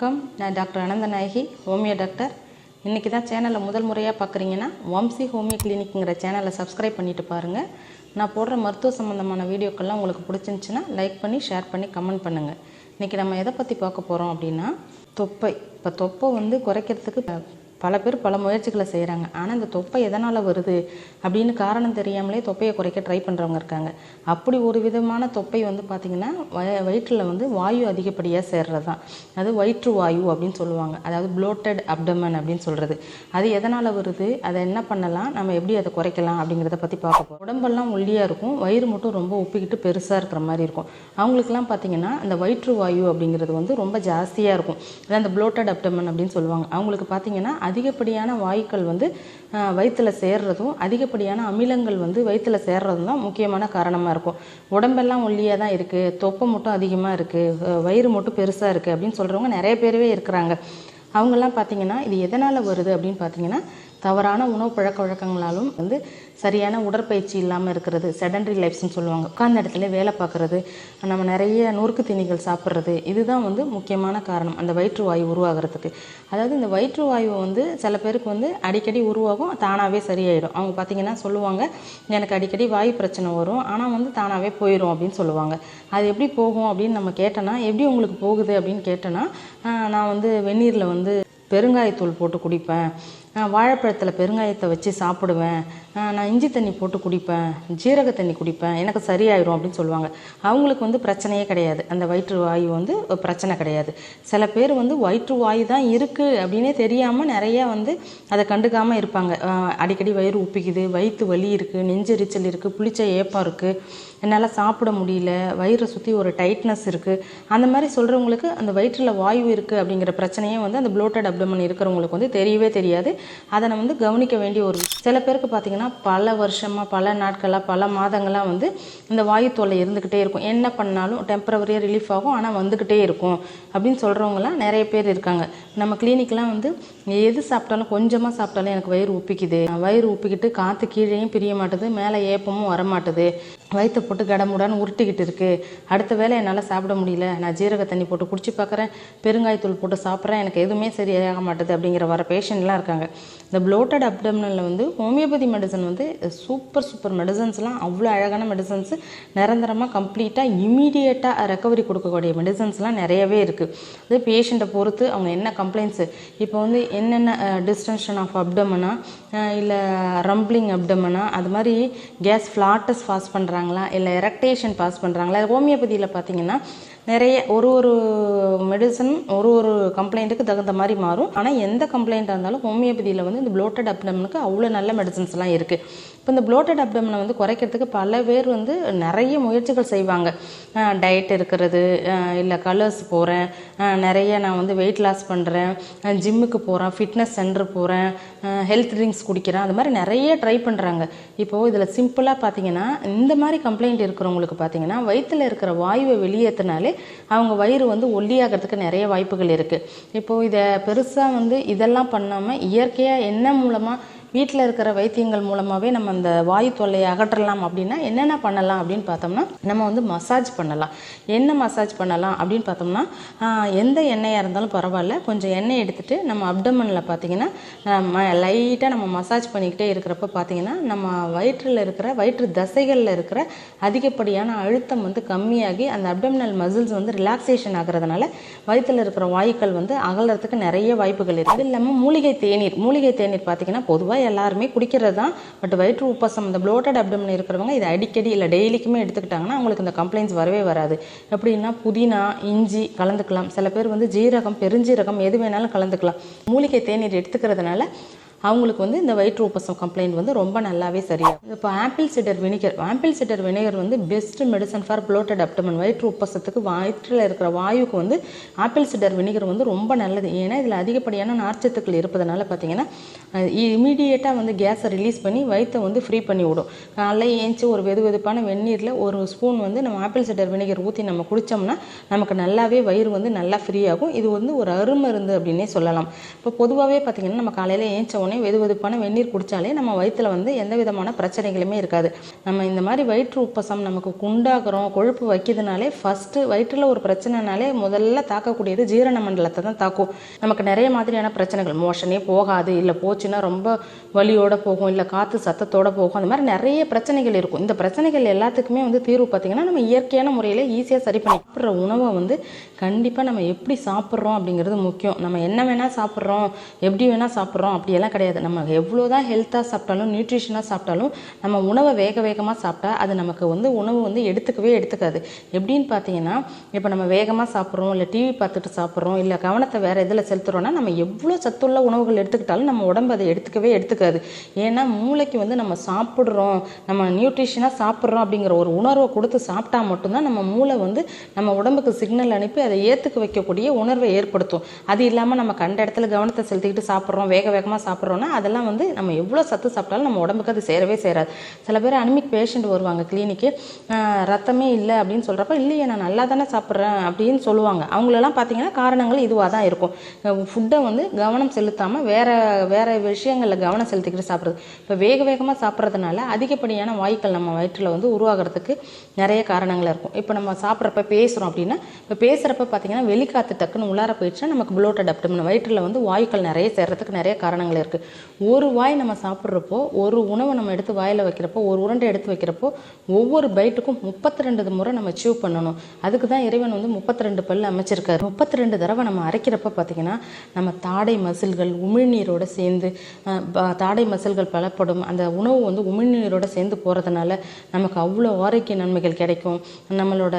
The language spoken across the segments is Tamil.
வணக்கம். நான் டாக்டர் அனந்தநாயகி ஹோமியோ டாக்டர். இன்றைக்கி தான் சேனலை முதல் முறையாக பார்க்குறீங்கன்னா வம்சி ஹோமியோ கிளினிக்குங்கிற சேனலை சப்ஸ்கிரைப் பண்ணிட்டு பாருங்கள் நான் போடுற மருத்துவ சம்மந்தமான வீடியோக்கள்லாம் உங்களுக்கு பிடிச்சிருந்துச்சின்னா லைக் பண்ணி ஷேர் பண்ணி கமெண்ட் பண்ணுங்கள் இன்றைக்கி நம்ம எதை பற்றி பார்க்க போகிறோம் அப்படின்னா தொப்பை. இப்போ தொப்பை வந்து குறைக்கிறதுக்கு பல பேர் பல முயற்சிகளை செய்கிறாங்க ஆனால் இந்த தொப்பை எதனால் வருது? அப்படின்னு காரணம் தெரியாமலே தொப்பையை குறைக்க ட்ரை பண்ணுறவங்க இருக்காங்க. அப்படி ஒரு விதமான தொப்பை வந்து பார்த்திங்கன்னா வய வயிற்றில் வந்து வாயு அதிகப்படியாக சேர்றது தான் அது வயிற்று வாயு அப்படின்னு சொல்லுவாங்க. அதாவது ப்ளோட்டட் அப்டமன் அப்படின்னு சொல்கிறது அது எதனால் வருது? அதை என்ன பண்ணலாம்? நம்ம எப்படி அதை குறைக்கலாம் அப்படிங்கிறத பற்றி பார்க்க போகிறோம் உடம்பெல்லாம் ஒல்லியாக இருக்கும். வயிறு மட்டும் ரொம்ப உப்பிக்கிட்டு பெருசாக இருக்கிற மாதிரி இருக்கும். அவங்களுக்குலாம் பார்த்தீங்கன்னா அந்த வயிற்று வாயு அப்படிங்கிறது வந்து ரொம்ப ஜாஸ்தியாக இருக்கும். அதான் அந்த ப்ளோட்டட் அப்டமன் அப்படின்னு சொல்லுவாங்க. அவங்களுக்கு பார்த்திங்கன்னா அதிகப்படியான வாயுக்கள் வந்து வயிற்றில் சேர்றதும் அதிகப்படியான அமிலங்கள் வந்து வயிற்றில் சேர்றதும் தான் முக்கியமான காரணமாக இருக்கும். உடம்பெல்லாம் ஒல்லியாக தான் இருக்குது தொப்பை மட்டும் அதிகமாக இருக்குது வயிறு மட்டும் பெருசாக இருக்குது அப்படின்னு சொல்கிறவங்க நிறைய பேரவே இருக்கிறாங்க. அவங்கெல்லாம் பார்த்தீங்கன்னா இது எதனால் வருது அப்படின்னு பார்த்தீங்கன்னா தவறான உணவு பழக்க வழக்கங்களாலும் வந்து சரியான உடற்பயிற்சி இல்லாமல் இருக்கிறது செடன்ட்ரி லைஃப்ஸ்னு சொல்லுவாங்க. உட்கார்ந்த இடத்துல வேலை பார்க்குறது நம்ம நிறைய நொறுக்கு தீனிகள் சாப்பிட்றது இதுதான் வந்து முக்கியமான காரணம். அந்த வயிற்று வாயு உருவாகிறதுக்கு. அதாவது இந்த வயிற்று வாயு வந்து சில பேருக்கு வந்து அடிக்கடி உருவாகும் தானாகவே சரியாயிடும். அவங்க பார்த்தீங்கன்னா சொல்லுவாங்க எனக்கு அடிக்கடி வாயு பிரச்சனை வரும் ஆனால் வந்து தானாகவே போயிடும் அப்படின்னு சொல்லுவாங்க. அது எப்படி போகும் அப்படின்னு நம்ம கேட்டோன்னா எப்படி உங்களுக்கு போகுது அப்படின்னு கேட்டோன்னா நான் வந்து வெந்நீரில் வந்து பெருங்காயத்தூள் போட்டு குடிப்பேன். வாழைப்பழத்தில் பெருங்காயத்தை வச்சு சாப்பிடுவேன். நான் இஞ்சி தண்ணி போட்டு குடிப்பேன். ஜீரக தண்ணி குடிப்பேன். எனக்கு சரியாயிரும் அப்படின்னு சொல்லுவாங்க. அவங்களுக்கு வந்து பிரச்சனையே கிடையாது. அந்த வயிற்று வாயு வந்து ஒரு பிரச்சனை கிடையாது. சில பேர் வந்து வயிற்று வாயு தான் இருக்குது அப்படின்னே தெரியாமல் நிறையா வந்து அதை கண்டுக்காமல் இருப்பாங்க. அடிக்கடி வயிறு உப்பிக்குது வயிற்று வலி இருக்குது நெஞ்செரிச்சல் இருக்குது புளிச்ச ஏப்பம் இருக்குது என்னால் சாப்பிட முடியல வயிறை சுற்றி ஒரு டைட்னஸ் இருக்குது அந்த மாதிரி சொல்கிறவங்களுக்கு அந்த வயிற்றில் வாயு இருக்குது அப்படிங்கிற பிரச்சனையே வந்து அந்த ப்ளோட்டட் அப்டமன் இருக்கிறவங்களுக்கு வந்து தெரியவே தெரியாது. அதை நம்ம வந்து கவனிக்க வேண்டிய ஒரு சில பேருக்கு பார்த்தீங்கன்னா பல வருஷமாக பல நாட்களாக பல மாதங்களாக வந்து இந்த வாயு தொல்லை இருந்துக்கிட்டே இருக்கும். என்ன பண்ணாலும் டெம்பரவரியாக ரிலீஃப் ஆகும். ஆனால் வந்துக்கிட்டே இருக்கும் அப்படின்னு சொல்கிறவங்களாம் நிறைய பேர் இருக்காங்க. நம்ம கிளினிக்லாம் வந்து எது சாப்பிட்டாலும் கொஞ்சமாக சாப்பிட்டாலும் எனக்கு வயிறு உப்பிக்குது வயிறு உப்பிக்கிட்டு காற்று கீழேயும் பிரிய மாட்டுது மேலே ஏப்பமும் வர மாட்டுது போட்டு கடமுடான்னு உருட்டிக்கிட்டு இருக்குது அடுத்த வேளை என்னால் சாப்பிட முடியல. நான் ஜீரக தண்ணி போட்டு குடிச்சு பார்க்குறேன் பெருங்காயத்தூள் போட்டு சாப்பிட்றேன். எனக்கு எதுவுமே சரியாக மாட்டுது அப்படிங்கிற வர பேஷண்ட்லாம் இருக்காங்க. இந்த ப்ளோட்டட் அப்டம்னலில் வந்து ஹோமியோபதி மெடிசன் வந்து சூப்பர் சூப்பர் மெடிசன்ஸ்லாம் அவ்வளோ அழகான மெடிசன்ஸ் நிரந்தரமாக கம்ப்ளீட்டாக இமீடியட்டாக ரெக்கவரி கொடுக்கக்கூடிய மெடிசன்ஸ்லாம் நிறையவே இருக்குது அது பேஷண்ட்டை பொறுத்து அவங்க என்ன கம்ப்ளைண்ட்ஸு இப்போ வந்து என்னென்ன டிஸ்டன்ஷன் ஆஃப் அப்டமனா இல்லை ரம்பிளிங் அப்டமனா அது மாதிரி கேஸ் ஃப்ளாட்டஸ் பாஸ் பண்ணுறாங்களா இல்லை எரக்டேஷன் பாஸ் பண்ணுறாங்களா ஹோமியோபதியில் பார்த்தீங்கன்னா நிறைய ஒரு ஒரு மெடிசன் ஒரு ஒரு கம்ப்ளைண்ட்டுக்கு தகுந்த மாதிரி மாறும். ஆனால் எந்த கம்ப்ளைண்ட்டாக இருந்தாலும் ஹோமியோபதியில் வந்து இந்த ப்ளோட்டட் அப்டம்னுக்கு அவ்வளோ நல்ல மெடிசன்ஸ்லாம் இருக்குது இப்போ இந்த ப்ளோட்டட் அப்டம்னை வந்து குறைக்கிறதுக்கு பல பேர் வந்து நிறைய முயற்சிகள் செய்வாங்க. டயட் இருக்கிறது இல்லை கலர்ஸ் போகிறேன் நிறைய நான் வந்து வெயிட் லாஸ் பண்ணுறேன் ஜிம்முக்கு போகிறேன் ஃபிட்னஸ் சென்டர் போகிறேன் ஹெல்த் ட்ரிங்க்ஸ் குடிக்கிறேன் அது மாதிரி நிறைய ட்ரை பண்ணுறாங்க இப்போது இதில் சிம்பிளாக பார்த்தீங்கன்னா இந்த மாதிரி கம்ப்ளைண்ட் இருக்கிறவங்களுக்கு பார்த்தீங்கன்னா வயிற்றில் இருக்கிற வாயுவை வெளியேற்றினாலே அவங்க வயிறு வந்து ஒல்லியாகிறதுக்கு நிறைய வாய்ப்புகள் இருக்குது இப்போது இதை பெருசாக வந்து இதெல்லாம் பண்ணாமல் இயற்கையாக என்ன மூலமாக வீட்டில் இருக்கிற வைத்தியங்கள் மூலமாகவே நம்ம அந்த வாயு தொல்லையை அகற்றலாம் அப்படின்னா என்னென்ன பண்ணலாம் அப்படின்னு பார்த்தோம்னா நம்ம வந்து மசாஜ் பண்ணலாம். என்ன மசாஜ் பண்ணலாம் அப்படின்னு பார்த்தோம்னா எந்த எண்ணெயாக இருந்தாலும் பரவாயில்ல. கொஞ்சம் எண்ணெய் எடுத்துகிட்டு நம்ம அப்டமனில் பார்த்தீங்கன்னா லைட்டாக நம்ம மசாஜ் பண்ணிக்கிட்டே இருக்கிறப்ப பார்த்தீங்கன்னா நம்ம வயிற்றில் இருக்கிற வயிற்று தசைகளில் இருக்கிற அதிகப்படியான அழுத்தம் வந்து கம்மியாகி அந்த அப்டமினல் மசில்ஸ் வந்து ரிலாக்ஸேஷன் ஆகிறதுனால வயிற்றில் இருக்கிற வாயுக்கள் வந்து அகலறதுக்கு நிறைய வாய்ப்புகள் இருக்குது இல்லாமல் மூலிகை தேநீர் மூலிகை தேநீர் பார்த்தீங்கன்னா பொதுவாக எல்லாருமே குடிக்கிறது தான். பட் வயிற்று உப்பசம் இந்த ப்ளோட்டட் அப்டமன் இருக்கிறவங்க இதை அடிக்கடி இல்லை டெய்லிக்குமே எடுத்துக்கிட்டாங்கன்னா அவங்களுக்கு இந்த கம்ப்ளைண்ட்ஸ் வரவே வராது. எப்படின்னா புதினா இஞ்சி கலந்துக்கலாம். சில பேர் வந்து ஜீரகம் பெருஞ்சீரகம் எது வேணாலும் கலந்துக்கலாம். மூலிகை தேநீர் எடுத்துக்கிறதுனால அவங்களுக்கு வந்து இந்த வயிற்று உப்பசம் கம்ப்ளைண்ட் வந்து ரொம்ப நல்லாவே சரியாகும் இப்போ apple cider vinegar apple cider vinegar வந்து best medicine for bloated abdomen வயிற்று உப்பசத்துக்கு வயிற்றில் இருக்கிற வாயுக்கு வந்து ஆப்பிள் சிடர் வினிகர் வந்து ரொம்ப நல்லது. ஏன்னா இதில் அதிகப்படியான நார்ச்சத்துக்கள் இருப்பதனால பார்த்தீங்கன்னா இமீடியட்டாக வந்து கேஸை ரிலீஸ் பண்ணி வயிற்றை வந்து ஃப்ரீ பண்ணி விடும். காலைல ஏஞ்சி ஒரு வெது வெதுப்பான வெந்நீரில் ஒரு ஸ்பூன் வந்து நம்ம ஆப்பிள் சிடர் வினிகர் ஊற்றி நம்ம குடித்தோம்னா நமக்கு நல்லாவே வயிறு வந்து நல்லா ஃப்ரீ ஆகும். இது வந்து ஒரு அருமருந்து அப்படின்னே சொல்லலாம். இப்போ பொதுவாகவே பார்த்தீங்கன்னா நம்ம காலையில் ஏஞ்ச உடனே வெது வெதுப்பான வெந்நீர் குடித்தாலே நம்ம வயிற்றில் வந்து எந்த விதமான பிரச்சனைகளுமே இருக்காது. நம்ம இந்த மாதிரி வயிற்று உப்பசம் நமக்கு குண்டாகிறோம் கொழுப்பு வைக்கிறதுனாலே ஃபஸ்ட்டு வயிற்றில் ஒரு பிரச்சனைனாலே முதல்ல தாக்கக்கூடியது ஜீரண மண்டலத்தை தான் தாக்கும். நமக்கு நிறைய மாதிரியான பிரச்சனைகள் மோஷனே போகாது இல்லை போச்சுன்னா ரொம்ப வலியோடு போகும் இல்லை காற்று சத்தத்தோடு போகும் அந்த மாதிரி நிறைய பிரச்சனைகள் இருக்கும். இந்த பிரச்சனைகள் எல்லாத்துக்குமே வந்து தீர்வு பார்த்திங்கன்னா நம்ம இயற்கையான முறையில் ஈஸியாக சரி பண்ணி சாப்பிட்ற உணவை வந்து கண்டிப்பாக நம்ம எப்படி சாப்பிட்றோம் அப்படிங்கிறது முக்கியம். நம்ம என்ன வேணால் சாப்பிட்றோம் எப்படி வேணால் சாப்பிட்றோம் அப்படியெல்லாம் கிடையாது. நம்ம எவ்வளோ தான் ஹெல்த்தாக சாப்பிட்டாலும் நியூட்ரிஷனாக சாப்பிட்டாலும் நம்ம உணவை வேக வேகமாக சாப்பிட்டா அது நமக்கு வந்து உணவு வந்து எடுத்துக்கவே எடுத்துக்காது. எப்படின்னு பார்த்தீங்கன்னா இப்போ நம்ம வேகமாக சாப்பிட்றோம் இல்லை டிவி பார்த்துட்டு சாப்பிட்றோம் இல்லை கவனத்தை வேறு இதில் செலுத்துகிறோன்னா நம்ம எவ்வளோ சத்துள்ள உணவுகள் எடுத்துக்கிட்டாலும் நம்ம உடம்பு அதை எடுத்துக்கவே எடுத்துக்காது. ஏன்னா மூளைக்கு வந்து நம்ம சாப்பிட்றோம் நம்ம நியூட்ரிஷனாக சாப்பிட்றோம் அப்படிங்கிற ஒரு உணர்வை கொடுத்து சாப்பிட்டா மட்டும்தான் நம்ம மூளை வந்து நம்ம உடம்புக்கு சிக்னல் அனுப்பி அதை ஏற்றுக்க வைக்கக்கூடிய உணர்வை ஏற்படுத்தும். அது இல்லாமல் நம்ம கண்ட இடத்துல கவனத்தை செலுத்திக்கிட்டு சாப்பிட்றோம் வேக வேகமாக சாப்பிட்றோம் சாப்பிட்றோன்னா அதெல்லாம் வந்து நம்ம எவ்வளோ சத்து சாப்பிட்டாலும் நம்ம உடம்புக்கு அது சேரவே சேராது. சில பேர் அனிமிக் பேஷண்ட் வருவாங்க கிளினிக்கு ரத்தமே இல்லை அப்படின்னு சொல்கிறப்ப இல்லையே நான் நல்லா தானே சாப்பிட்றேன் அப்படின்னு சொல்லுவாங்க. அவங்களெல்லாம் பார்த்தீங்கன்னா காரணங்கள் இதுவாக தான் இருக்கும். ஃபுட்டை வந்து கவனம் செலுத்தாமல் வேறு வேறு விஷயங்களில் கவனம் செலுத்திக்கிட்டு சாப்பிட்றது. இப்போ வேக வேகமாக சாப்பிட்றதுனால அதிகப்படியான வாய்க்கள் நம்ம வயிற்றில் வந்து உருவாகிறதுக்கு நிறைய காரணங்கள் இருக்கும். இப்போ நம்ம சாப்பிட்றப்ப பேசுகிறோம் அப்படின்னா இப்போ பேசுகிறப்ப பார்த்தீங்கன்னா வெளிக்காத்து டக்குன்னு உள்ளார போயிடுச்சுன்னா நமக்கு ப்ளோட்டட் அப்டமன் வயிற்றில் வந்து வாயுக்கள் நிறைய சேர்றதுக்கு நிறைய காரணங்கள் இருக்குது ஒரு வாய் நம்ம சாப்பிட்றப்போ ஒரு உணவை நம்ம எடுத்து வாயில் வைக்கிறப்போ ஒரு உருண்டை எடுத்து வைக்கிறப்போ ஒவ்வொரு பைட்டுக்கும் முப்பத்தி ரெண்டு முறை நம்ம சீவ் பண்ணணும். அதுக்கு தான் இறைவன் வந்து முப்பத்தி ரெண்டு பல் அமைச்சிருக்காரு. முப்பத்தி ரெண்டு தடவை நம்ம அரைக்கிறப்ப பார்த்தீங்கன்னா நம்ம தாடை மசில்கள் உமிழ்நீரோட சேர்ந்து தாடை மசில்கள் பலப்படும். அந்த உணவு வந்து உமிழ்நீரோட சேர்ந்து போகிறதுனால நமக்கு அவ்வளோ ஆரோக்கிய நன்மைகள் கிடைக்கும். நம்மளோட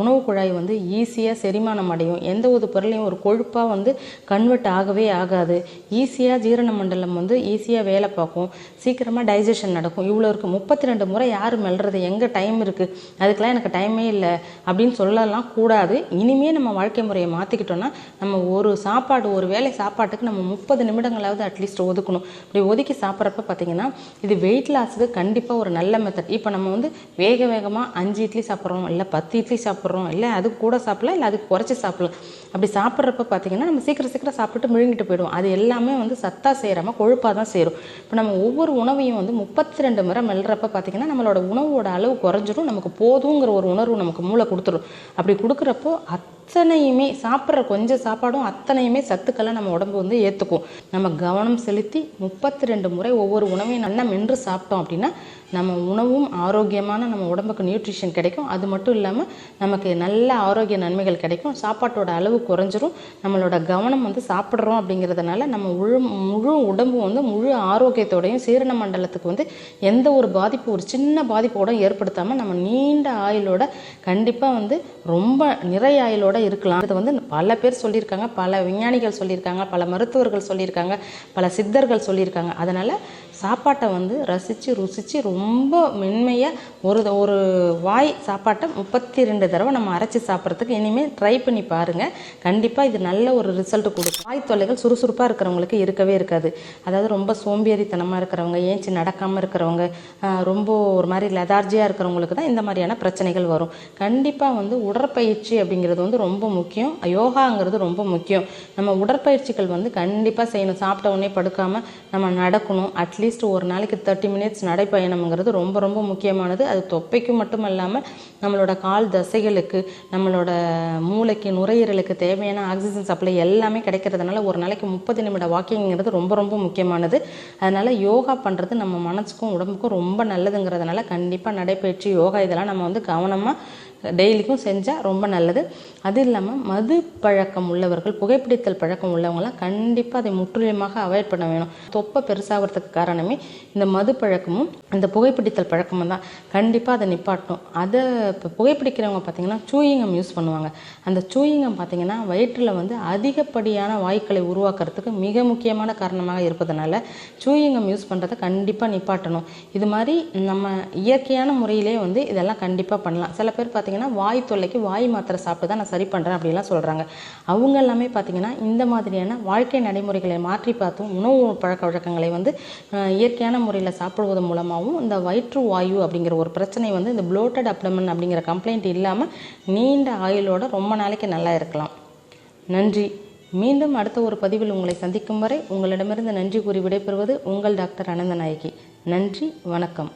உணவு குழாய் வந்து ஈஸியாக செரிமானம் அடையும். எந்த ஒரு பொருளையும் ஒரு கொழுப்பாக வந்து கன்வெர்ட் ஆகவே ஆகாது. ஈஸியாக ஜீரண மண்டலம் வந்து ஈஸியாக வேலை பார்க்கும். சீக்கிரமாக டைஜஷன் நடக்கும். இவ்வளோ இருக்குது முப்பத்தி ரெண்டு முறை யார் மெல்றது? எங்கே டைம் இருக்குது அதுக்கெலாம் எனக்கு டைமே இல்லை. அப்படின்னு சொல்லலாம் கூடாது. இனிமே நம்ம வாழ்க்கை முறையை மாற்றிக்கிட்டோம்னா நம்ம ஒரு சாப்பாடு ஒரு வேளை சாப்பாட்டுக்கு நம்ம முப்பது நிமிடங்களாவது அட்லீஸ்ட் ஒதுக்கணும். இப்படி ஒதுக்கி சாப்பிட்றப்ப பார்த்தீங்கன்னா இது வெயிட் லாஸுக்கு கண்டிப்பாக ஒரு நல்ல மெத்தட் இப்போ நம்ம வந்து வேக வேகமாக அஞ்சு இட்லி சாப்பிட்றோம் இல்லை பத்து இட்லி சாப்பிட்றோம் இல்லை அது கூட சாப்பிடலாம் இல்லை அதுக்கு குறைச்சி சாப்பிடலாம். அப்படி சாப்பிட்றப்ப பார்த்தீங்கன்னா நம்ம சீக்கிரம் சீக்கிரம் சாப்பிட்டு முழுங்கிட்டு போயிடுவோம். அது எல்லாமே வந்து சத்தா சேராமல் கொழுப்பாக தான் சேரும். இப்போ நம்ம ஒவ்வொரு உணவையும் வந்து முப்பத்தி ரெண்டு முறை மெல்றப்ப பார்த்தீங்கன்னா நம்மளோட உணவோட அளவு குறைஞ்சிரும். நமக்கு போதுங்கிற ஒரு உணர்வு நமக்கு மூளை கொடுத்துரும். அப்படி கொடுக்குறப்போ அத்தனையுமே சாப்பிட்ற கொஞ்சம் சாப்பாடும் அத்தனையுமே சத்துக்களை நம்ம உடம்பு வந்து ஏற்றுக்கும் நம்ம கவனம் செலுத்தி முப்பத்தி ரெண்டு முறை ஒவ்வொரு உணவையும் நல்லா மென்று சாப்பிட்டோம் அப்படின்னா நம்ம உணவும் ஆரோக்கியமான நம்ம உடம்புக்கு நியூட்ரிஷன் கிடைக்கும். அது மட்டும் இல்லாமல் நமக்கு நல்ல ஆரோக்கிய நன்மைகள் கிடைக்கும். சாப்பாட்டோட அளவு குறைஞ்சிரும். நம்மளோட கவனம் வந்து சாப்பிட்றோம் அப்படிங்கிறதுனால நம்ம முழு முழு உடம்பு வந்து முழு ஆரோக்கியத்தோடையும் சீரண மண்டலத்துக்கு வந்து எந்த ஒரு பாதிப்பு ஒரு சின்ன பாதிப்போட ஏற்படுத்தாமல் நம்ம நீண்ட ஆயுளோட கண்டிப்பாக வந்து ரொம்ப நிறைய ஆயுளோட இருக்கலாம். இது வந்து பல பேர் சொல்லியிருக்காங்க பல விஞ்ஞானிகள் சொல்லியிருக்காங்க பல மருத்துவர்கள் சொல்லியிருக்காங்க பல சித்தர்கள் சொல்லியிருக்காங்க. அதனால் சாப்பாட்டை வந்து ரசித்து ருசித்து ரொம்ப மென்மையாக ஒரு ஒரு வாய் சாப்பாட்டை முப்பத்தி ரெண்டு தடவை நம்ம அரைச்சி சாப்பிட்றதுக்கு இனிமேல் ட்ரை பண்ணி பாருங்கள் கண்டிப்பாக இது நல்ல ஒரு ரிசல்ட் கொடுக்கும். வாய் தொல்லைகள் சுறுசுறுப்பாக இருக்கிறவங்களுக்கு இருக்கவே இருக்காது. அதாவது ரொம்ப சோம்பேறித்தனமாக இருக்கிறவங்க ஏஞ்சி நடக்காமல் இருக்கிறவங்க ரொம்ப ஒரு மாதிரி லெதார்ஜியாக இருக்கிறவங்களுக்கு தான் இந்த மாதிரியான பிரச்சனைகள் வரும். கண்டிப்பாக வந்து உடற்பயிற்சி அப்படிங்கிறது வந்து ரொம்ப முக்கியம். யோகாங்கிறது ரொம்ப முக்கியம். நம்ம உடற்பயிற்சிகள் வந்து கண்டிப்பாக செய்யணும். சாப்பிட்ட உடனே படுக்காமல் நம்ம நடக்கணும். அட்லீஸ்ட் ஒரு நாளைக்கு தேர்ட்டி மினிட்ஸ் நடைப்பயணம்ங்கிறது ரொம்ப ரொம்ப முக்கியமானது. அது தொப்பைக்கு மட்டும் இல்லாமல் நம்மளோட கால் தசைகளுக்கு நம்மளோட மூளைக்கு நுரையீரலுக்கு தேவையான ஆக்சிஜன் சப்ளை எல்லாமே கிடைக்கிறதுனால ஒரு நாளைக்கு முப்பது நிமிட வாக்கிங்கிறது ரொம்ப ரொம்ப முக்கியமானது. அதனால் யோகா பண்ணுறது நம்ம மனசுக்கும் உடம்புக்கும் ரொம்ப நல்லதுங்கிறதுனால கண்டிப்பாக நடைபயிற்சி யோகா இதெல்லாம் நம்ம வந்து கவனமாக டெய்லிக்கும் செஞ்சால் ரொம்ப நல்லது. அது இல்லாமல் மது பழக்கம் உள்ளவர்கள் புகைப்பிடித்தல் பழக்கம் உள்ளவங்களாம் கண்டிப்பாக அதை முற்றிலுமாக அவாய்ட் பண்ண வேணும். தொப்பை பெருசாகிறதுக்கு காரணமே இந்த மது பழக்கமும் இந்த புகைப்பிடித்தல் பழக்கமும் தான். கண்டிப்பாக அதை நிப்பாட்டணும். அதை இப்போ புகைப்பிடிக்கிறவங்க பார்த்தீங்கன்னா சூயிங்கம் யூஸ் பண்ணுவாங்க. அந்த சூயிங்கம் பார்த்தீங்கன்னா வயிற்றில் வந்து அதிகப்படியான வாயுக்களை உருவாக்குறதுக்கு மிக முக்கியமான காரணமாக இருப்பதனால சூயிங்கம் யூஸ் பண்ணுறதை கண்டிப்பாக நிப்பாட்டணும். இது மாதிரி நம்ம இயற்கையான முறையிலே வந்து இதெல்லாம் கண்டிப்பாக பண்ணலாம். சில பேர் பார்த்து பார்த்தீங்கன்னா வாய் தொல்லைக்கு வாய் மாத்திரை சாப்பிட்டு தான் நான் சரி பண்ணுறேன் அப்படிலாம் சொல்கிறாங்க அவங்க எல்லாமே பார்த்தீங்கன்னா இந்த மாதிரியான வாழ்க்கை நடைமுறைகளை மாற்றி பார்த்தும் உணவு பழக்க வழக்கங்களை வந்து இயற்கையான முறையில் சாப்பிடுவது மூலமாகவும் இந்த வயிற்று வாயு அப்படிங்கிற ஒரு பிரச்சனை வந்து இந்த ப்ளோட்டட் அப்டமன் அப்படிங்கிற கம்ப்ளைண்ட் இல்லாமல் நீண்ட ஆயுளோட ரொம்ப நாளைக்கு நல்லா இருக்கலாம். நன்றி. மீண்டும் அடுத்த ஒரு பதிவில் உங்களை சந்திக்கும் வரை உங்களிடமிருந்து நன்றி கூறி விடைபெறுவது உங்கள் டாக்டர் அனந்தநாயகி. நன்றி வணக்கம்.